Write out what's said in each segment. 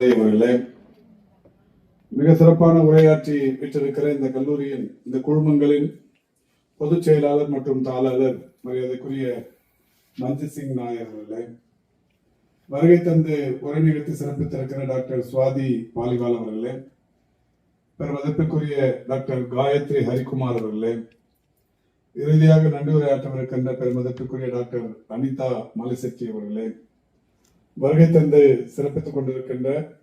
அவர்களே மிக சிறப்பான உரையாற்றி பெற்றிருக்கிற இந்த கல்லூரியின் இந்த குழுமங்களின் பொதுச் செயலாளர் மற்றும் தாளாளர் மரியாதைக்குரிய மஞ்சித் சிங் நாயர் அவர்களே வருகை தந்து உரை நிகழ்த்தி சிறப்பித்திருக்கிற டாக்டர் சுவாதி பாலிவால் அவர்களே பெருமதிப்பிற்குரிய டாக்டர் காயத்ரி ஹரிகுமார் அவர்களே இறுதியாக நன்றி உரையாற்றவிருக்கின்ற பெருமதிப்பிற்குரிய டாக்டர் அனிதா மலிசெட்டி அவர்களே வருகை தந்து சிறப்பித்துக் கொண்டிருக்கின்ற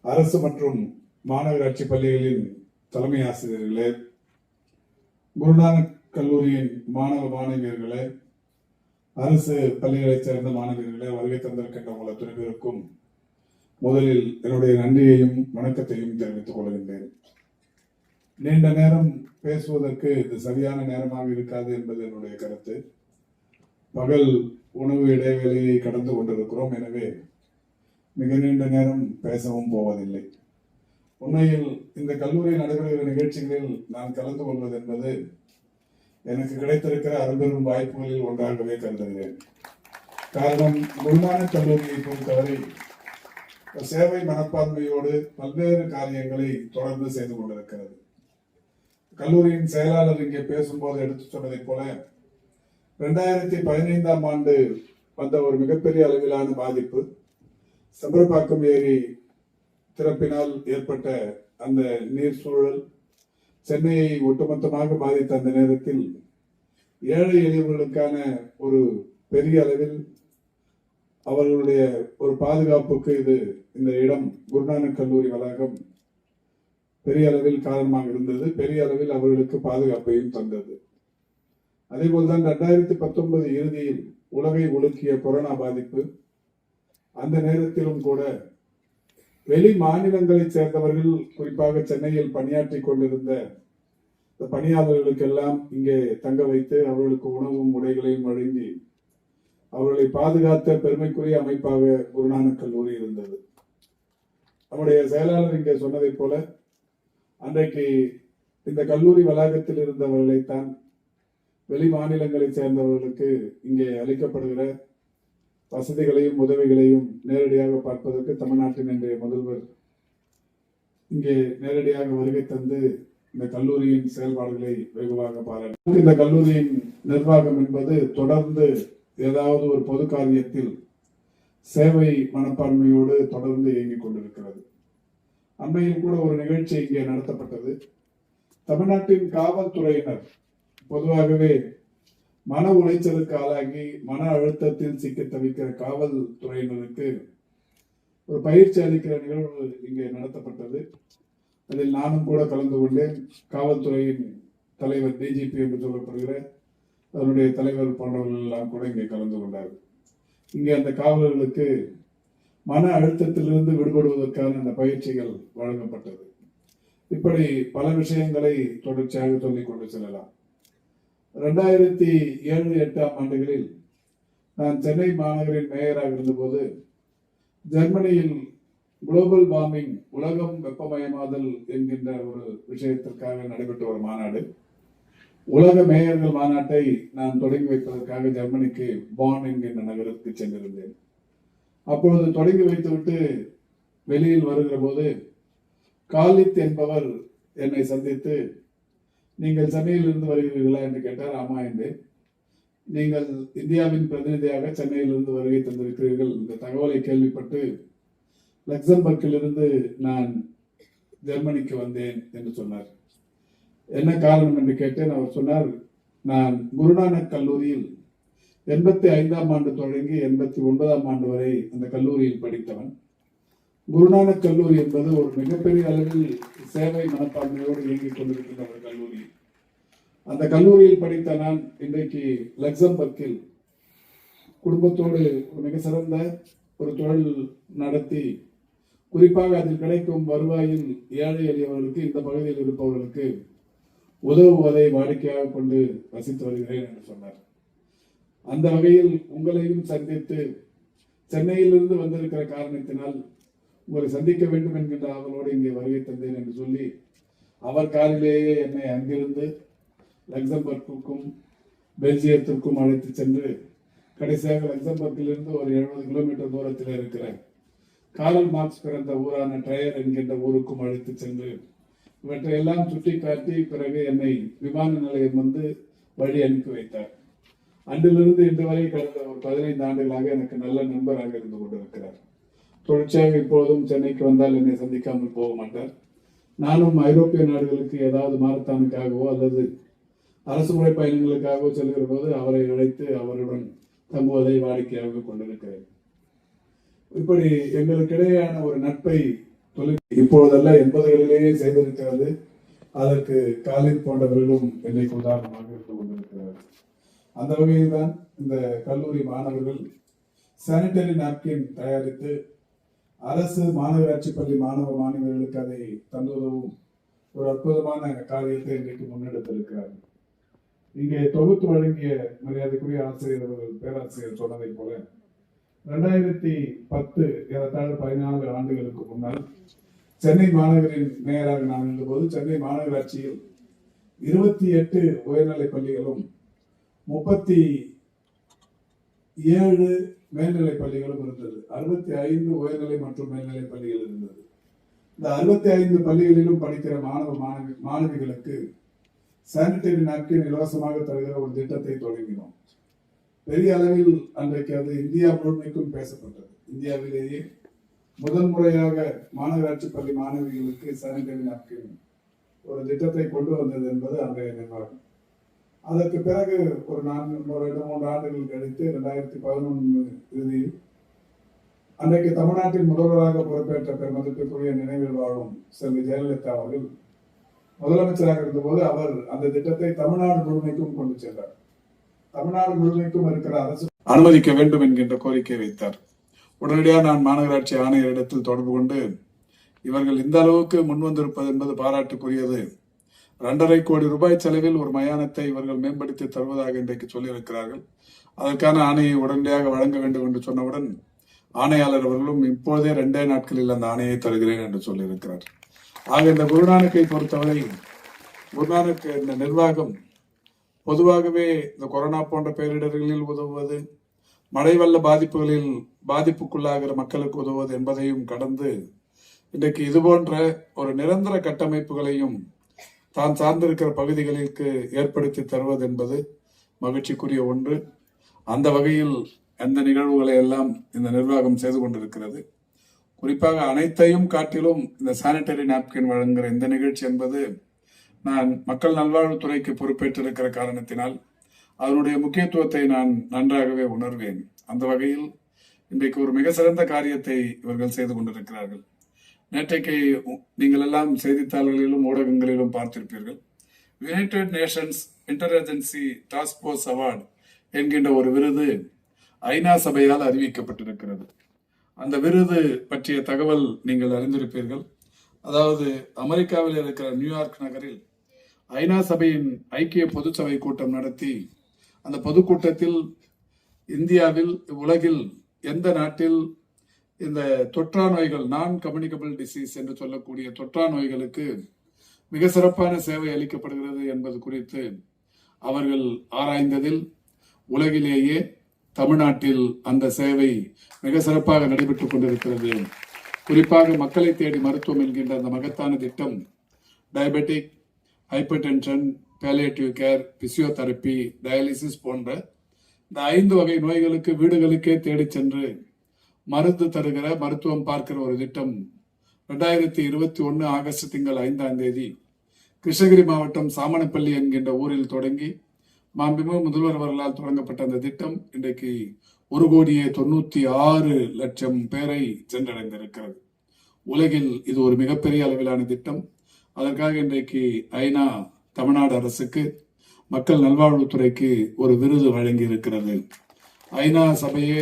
அரசு மற்றும் மாநகராட்சி பள்ளிகளின் தலைமை ஆசிரியர்களே குருநானக் கல்லூரியின் மாணவ மாணவியர்களே அரசு பள்ளிகளைச் சேர்ந்த மாணவியர்களே வருகை தந்திருக்கின்ற உங்கள் அத்தனை பேருக்கும் முதலில் என்னுடைய நன்றியையும் வணக்கத்தையும் தெரிவித்துக் கொள்கின்றேன். நீண்ட நேரம் பேசுவதற்கு இது சரியான நேரமாக இருக்காது என்பது என்னுடைய கருத்து. பகல் உணவு இடைவெளியை கடந்து கொண்டிருக்கிறோம். எனவே மிக நீண்ட நேரம் பேசவும் போவதில்லை. உண்மையில் இந்த கல்லூரியில் நடைபெறுகிற நிகழ்ச்சிகளில் நான் கலந்து கொள்வது என்பது எனக்கு கிடைத்திருக்கிற அரும்பெரும் வாய்ப்புகளில் ஒன்றாகவே கருதுகிறேன். காரணம் குருநானக் கல்லூரியை பொறுத்தவரை சேவை மனப்பான்மையோடு பல்வேறு காரியங்களை தொடர்ந்து செய்து கொண்டிருக்கிறது. கல்லூரியின் செயலாளர் இங்கே பேசும்போது எடுத்து சொன்னதைப் போல ரெண்டாயிரத்தி பதினைந்தாம் ஆண்டு வந்த ஒரு மிகப்பெரிய அளவிலான பாதிப்பு. சம்பரப்பாக்கம் ஏரி திறப்பினால் ஏற்பட்ட அந்த நீர் சூழல் சென்னையை ஒட்டுமொத்தமாக பாதித்த அந்த நேரத்தில் ஏழை எளியவர்களுக்கான ஒரு பெரிய அளவில் அவர்களுடைய ஒரு பாதுகாப்புக்கு இது இந்த இடம் குருநானக் கல்லூரி வளாகம் பெரிய அளவில் காரணமாக இருந்தது. பெரிய அளவில் அவர்களுக்கு பாதுகாப்பையும் தந்தது. அதேபோல்தான் ரெண்டாயிரத்தி பத்தொன்பது இறுதியில் உலகை உலுக்கிய கொரோனா பாதிப்பு அந்த நேரத்திலும் கூட வெளி மாநிலங்களைச் சேர்ந்தவர்கள் குறிப்பாக சென்னையில் பணியாற்றி கொண்டிருந்த இந்த பணியாளர்களுக்கெல்லாம் இங்கே தங்க வைத்து அவர்களுக்கு உணவும் உடைகளையும் வழங்கி அவர்களை பாதுகாத்த பெருமைக்குரிய அமைப்பாக குருநானக் கல்லூரி இருந்தது. நம்முடைய செயலாளர் இங்கே சொன்னதைப் போல அன்றைக்கு இந்த கல்லூரி வளாகத்தில் இருந்தவர்களைத்தான் வெளி மாநிலங்களைச் சேர்ந்தவர்களுக்கு இங்கே அளிக்கப்படுகிற வசதிகளையும் உதவிகளையும் நேரடியாக பார்ப்பதற்கு தமிழ்நாட்டின் இன்றைய முதல்வர் இங்கே நேரடியாக வருகை தந்து இந்த கல்லூரியின் செயல்பாடுகளை வெகுவாக பாராட்டு இந்த கல்லூரியின் நிர்வாகம் என்பது தொடர்ந்து ஏதாவது ஒரு பொது காரியத்தில் சேவை மனப்பான்மையோடு தொடர்ந்து இயங்கிக் கொண்டிருக்கிறது. அண்மையில் கூட ஒரு நிகழ்ச்சி இங்கே நடத்தப்பட்டது. தமிழ்நாட்டின் காவல்துறையினர் பொதுவாகவே மன உளைச்சலுக்கு ஆளாகி மன அழுத்தத்தில் சிக்க தவிக்கிற காவல்துறையினருக்கு ஒரு பயிற்சி அளிக்கிற நிகழ்வு இங்கே நடத்தப்பட்டது. அதில் நானும் கூட கலந்து கொண்டேன். காவல்துறையின் தலைவர் டிஜிபி என்று சொல்லப்படுகிற அதனுடைய தலைவர் போன்றவர்கள் எல்லாம் கூட இங்கே கலந்து கொண்டார் இங்கே அந்த காவலர்களுக்கு மன அழுத்தத்திலிருந்து விடுபடுவதற்கான அந்த பயிற்சிகள் வழங்கப்பட்டது. இப்படி பல விஷயங்களை தொடர்ச்சியாக சொல்லிக் கொண்டு செல்லலாம். ரெண்டாயிரத்தி ஏழு எட்டாம் ஆண்டுகளில் நான் சென்னை மாநகரின் மேயராக இருந்தபோது ஜெர்மனியில் குளோபல் வார்மிங் உலகம் வெப்பமயமாதல் என்கின்ற ஒரு விஷயத்திற்காக நடைபெற்ற ஒரு மாநாடு. உலக மேயர்கள் மாநாட்டை நான் தொடங்கி வைப்பதற்காக ஜெர்மனிக்கு பான் என்கின்ற நகரத்துக்கு சென்றிருந்தேன். அப்பொழுது தொடங்கி வைத்துவிட்டு வெளியில் வருகிற போது காலித் என்பவர் என்னை சந்தித்து நீங்கள் சென்னையிலிருந்து வருகிறீர்களா என்று கேட்டார் ஆமா என்றேன் நீங்கள் இந்தியாவின் பிரதிநிதியாக சென்னையிலிருந்து வருகை தந்திருக்கிறீர்கள் இந்த தகவலை கேள்விப்பட்டு லக்சம்பர்க்கிலிருந்து நான் ஜெர்மனிக்கு வந்தேன் என்று சொன்னார். என்ன காரணம் என்று கேட்டேன். அவர் சொன்னார் நான் குருநானக் கல்லூரியில் எண்பத்தி ஐந்தாம் ஆண்டு தொடங்கி எண்பத்தி ஒன்பதாம் ஆண்டு வரை அந்த கல்லூரியில் படித்தவன். குருநானக் கல்லூரி என்பது ஒரு மிகப்பெரிய அளவில் சேவை மனப்பான்மையோடு இயங்கிக் கொண்டிருக்கின்ற ஒரு கல்லூரி. அந்த கல்லூரியில் படித்த நான் இன்றைக்கு லக்சம்பர்க்கில் குடும்பத்தோடு ஒரு மிக சிறந்த ஒரு தொழில் நடத்தி குறிப்பாக அதில் கிடைக்கும் வருவாயில் ஏழை எளியவர்களுக்கு இந்த பகுதியில் இருப்பவர்களுக்கு உதவுவதை வாடிக்கையாக கொண்டு வசித்து வருகிறேன் என்று சொன்னார். அந்த வகையில் உங்களையும் சந்தித்து சென்னையிலிருந்து வந்திருக்கிற காரணத்தினால் உங்களை சந்திக்க வேண்டும் என்கின்ற அவளோடு இங்கே வருகை தந்தேன் என்று சொல்லி அவர் காரிலேயே என்னை அங்கிருந்து லக்சம்பர்க்குக்கும் பெல்ஜியத்திற்கும் அழைத்து சென்று கடைசியாக லக்சம்பர்க்கிலிருந்து ஒரு எழுபது கிலோமீட்டர் தூரத்தில் இருக்கிற காரல் மார்க்ஸ் பிறந்த ஊரான ட்ரையர் என்கின்ற ஊருக்கும் அழைத்து சென்று இவற்றையெல்லாம் சுட்டிக்காட்டி பிறகு என்னை விமான நிலையம் வந்து வழி அனுப்பி வைத்தார். அன்றிலிருந்து இன்று வரை கடந்த ஒரு பதினைந்து ஆண்டுகளாக எனக்கு நல்ல நண்பராக இருந்து கொண்டிருக்கிறார். தொடர்ச்சியாக இப்பொழுதும் சென்னைக்கு வந்தால் என்னை சந்திக்காமல் போக மாட்டார். நானும் ஐரோப்பிய நாடுகளுக்கு ஏதாவது மாரத்தானுக்காகவோ அல்லது அரசு முறை பயணங்களுக்காகவோ செல்கிற போது அவரை அழைத்து அவருடன் தங்குவதை வாடிக்கையாக கொண்டிருக்கிறேன். இப்படி எங்களுக்கிடையேயான ஒரு நட்பை தொழில் இப்பொழுதல்ல எண்பதுகளிலேயே செய்திருக்கிறது. அதற்கு காலித் போன்றவர்களும் என்னைக்கு உதாரணமாக இருந்து கொண்டிருக்கிறார்கள். அந்த வகையில் தான் இந்த கல்லூரி மாணவர்கள் சானிட்டரி நாப்கின் தயாரித்து அரசு மாநகராட்சி பள்ளி மாணவ மாணவர்களுக்கு அதை தந்துதவும் ஒரு அற்புதமான காரியத்தை இன்றைக்கு முன்னெடுத்திருக்கிறார்கள் இங்கே தொகுத்து வழங்கிய மரியாதைக்குரிய ஆசிரியர் அவர்கள் பேராசிரியர் சொன்னதைப் போல ரெண்டாயிரத்தி பத்து ஏறத்தாழ பதினாலு ஆண்டுகளுக்கு முன்னால் சென்னை மாநகரின் மேயராக நான் இருந்தபோது சென்னை மாநகராட்சியில் இருபத்தி எட்டு உயர்நிலைப் பள்ளிகளும் முப்பத்தி ஏழு மேல்நிலைப் பள்ளிகளும் இருந்தது. அறுபத்தி ஐந்து உயர்நிலை மற்றும் மேல்நிலைப் பள்ளிகள் இருந்தது. இந்த அறுபத்தி ஐந்து பள்ளிகளிலும் படிக்கிற மாணவ மாணவி மாணவிகளுக்கு சானிடரி நாப்கின் இலவசமாக தருகிற ஒரு திட்டத்தை தொடங்கினோம். பெரிய அளவில் அன்றைக்கு அது இந்தியா முழுமைக்கும் பேசப்பட்டது. இந்தியாவிலேயே முதல் முறையாக மாநகராட்சி பள்ளி மாணவிகளுக்கு சானிடரி நாப்கின் ஒரு திட்டத்தை கொண்டு வந்தது என்பது அன்றைய நிர்வாகம். அதற்கு பிறகு ஒரு நான்கு ஒரு ரெண்டு மூன்று ஆண்டுகள் கழித்து ரெண்டாயிரத்தி பதினொன்று இறுதியில் அன்றைக்கு தமிழ்நாட்டின் முதல்வராக பொறுப்பேற்ற பெருமதிப்பிற்குரிய நினைவில் வாழும் செல்வி ஜெயலலிதா அவர்கள் முதலமைச்சராக இருந்தபோது அவர் அந்த திட்டத்தை தமிழ்நாடு முழுமைக்கும் கொண்டு சென்றார். தமிழ்நாடு முழுமைக்கும் இருக்கிற அரசு அனுமதிக்க வேண்டும் என்கின்ற கோரிக்கை வைத்தார். உடனடியாக நான் மாநகராட்சி ஆணையரிடத்தில் தொடர்பு கொண்டு இவர்கள் இந்த அளவுக்கு முன்வந்திருப்பது என்பது பாராட்டுக்குரியது. இரண்டரை கோடி ரூபாய் செலவில் ஒரு மயானத்தை இவர்கள் மேம்படுத்தி தருவதாக இன்றைக்கு சொல்லியிருக்கிறார்கள். அதற்கான ஆணையை உடனடியாக வழங்க வேண்டும் என்று சொன்னவுடன் ஆணையாளர் அவர்களும் இப்போதே ரெண்டே நாட்களில் அந்த ஆணையை தருகிறேன் என்று சொல்லியிருக்கிறார். ஆக இந்த குருநானக்கை பொறுத்தவரை குருநானக் இந்த நிர்வாகம் பொதுவாகவே இந்த கொரோனா போன்ற பேரிடர்களில் உதவுவது மழை வெள்ள பாதிப்புகளில் பாதிப்புக்குள்ளாகிற மக்களுக்கு உதவுவது என்பதையும் கடந்து இன்றைக்கு இது போன்ற ஒரு நிரந்தர கட்டமைப்புகளையும் தான் சார்ந்திருக்கிற பகுதிகளுக்கு ஏற்படுத்தி தருவது என்பது மகிழ்ச்சிக்குரிய ஒன்று. அந்த வகையில் அந்த நிகழ்வுகளை எல்லாம் இந்த நிர்வாகம் செய்து கொண்டிருக்கிறது? குறிப்பாக அனைத்தையும் காட்டிலும் இந்த சானிடரி நாப்கின் வழங்குகிற இந்த நிகழ்ச்சி என்பது நான் மக்கள் நல்வாழ்வுத்துறைக்கு பொறுப்பேற்றிருக்கிற காரணத்தினால் அதனுடைய முக்கியத்துவத்தை நான் நன்றாகவே உணர்வேன். அந்த வகையில் இன்றைக்கு ஒரு மிக சிறந்த காரியத்தை இவர்கள் செய்து கொண்டிருக்கிறார்கள். நேற்றைக்கு நீங்கள் எல்லாம் செய்தித்தாள்களிலும் ஊடகங்களிலும் பார்த்திருப்பீர்கள். United Nations interagency task force award என்கின்ற ஒரு விருது ஐநா சபையால் அறிவிக்கப்பட்டிருக்கிறது. அந்த விருது பற்றிய தகவல் நீங்கள் அறிந்திருப்பீர்கள். அதாவது அமெரிக்காவில் இருக்கிற நியூயார்க் நகரில் ஐநா சபையின் ஐக்கிய பொதுச்சபை கூட்டம் நடத்தி அந்த பொதுக்கூட்டத்தில் இந்தியாவில் உலகில் எந்த நாட்டில் இந்த தொற்றா நோய்கள் நான் கம்யூனிகபிள் டிசீஸ் என்று சொல்லக்கூடிய தொற்றா நோய்களுக்கு மிக சிறப்பான சேவை அளிக்கப்படுகிறது என்பது குறித்து அவர்கள் ஆராய்ந்ததில் உலகிலேயே தமிழ்நாட்டில் அந்த சேவை மிக சிறப்பாக நடைபெற்றுக் கொண்டிருக்கிறது. குறிப்பாக மக்களை தேடி மருத்துவம் என்கின்ற அந்த மகத்தான திட்டம் diabetic hypertension palliative care physiotherapy dialysis போன்ற இந்த ஐந்து வகை நோய்களுக்கு வீடுகளுக்கே தேடிச் சென்று மருந்து தருகிற மருத்துவம் பார்க்கிற ஒரு திட்டம். ரெண்டாயிரத்தி இருபத்தி ஒன்று ஆகஸ்ட் திங்கள் ஐந்தாம் தேதி கிருஷ்ணகிரி மாவட்டம் சாமனப்பள்ளி என்கின்ற ஊரில் தொடங்கி மாண்புமிகு முதல்வர் அவர்களால் தொடங்கப்பட்ட அந்த திட்டம் இன்றைக்கு ஒரு கோடியே தொண்ணூத்தி ஆறு லட்சம் பேரை சென்றடைந்திருக்கிறது. உலகில் இது ஒரு மிகப்பெரிய அளவிலான திட்டம். அதற்காக இன்றைக்கு ஐநா தமிழ்நாடு அரசுக்கு மக்கள் நல்வாழ்வுத்துறைக்கு ஒரு விருது வழங்கி இருக்கிறது ஐநா சபையே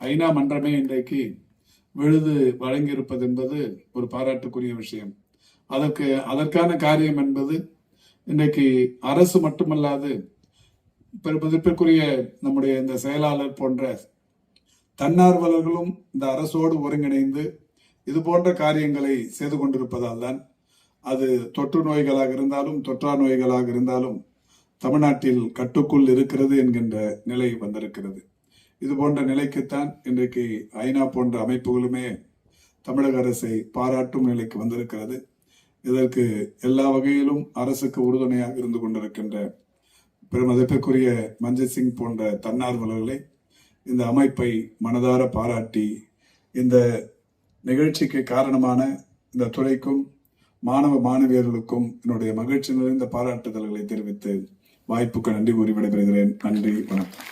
ஐநா மன்றமே இன்றைக்கு விழுது வழங்கியிருப்பது என்பது ஒரு பாராட்டுக்குரிய விஷயம். அதற்கு அதற்கான காரியம் என்பது இன்றைக்கு அரசு மட்டுமல்லாது பெருமதிப்பிற்குரிய நம்முடைய இந்த செயலாளர் போன்ற தன்னார்வலர்களும் இந்த அரசோடு ஒருங்கிணைந்து இது போன்ற காரியங்களை செய்து கொண்டிருப்பதால் தான் அது தொற்று நோய்களாக இருந்தாலும் தொற்றா நோய்களாக இருந்தாலும் தமிழ்நாட்டில் கட்டுக்குள் இருக்கிறது என்கின்ற நிலை வந்திருக்கிறது. இது போன்ற நிலைக்குத்தான் இன்றைக்கு ஐநா போன்ற அமைப்புகளுமே தமிழக அரசை பாராட்டும் நிலைக்கு வந்திருக்கிறது. இதற்கு எல்லா வகையிலும் அரசுக்கு உறுதுணையாக இருந்து கொண்டிருக்கின்ற பெருமதிப்பிற்குரிய மஞ்சள் சிங் போன்ற தன்னார்வலர்களை இந்த அமைப்பை மனதார பாராட்டி இந்த நிகழ்ச்சிக்கு காரணமான இந்த துறைக்கும் மாணவ மாணவியர்களுக்கும் என்னுடைய மகிழ்ச்சி நிறைந்த பாராட்டுதல்களை தெரிவித்து வாய்ப்புக்கு நன்றி கூறி விடைபெறுகிறேன். நன்றி வணக்கம்.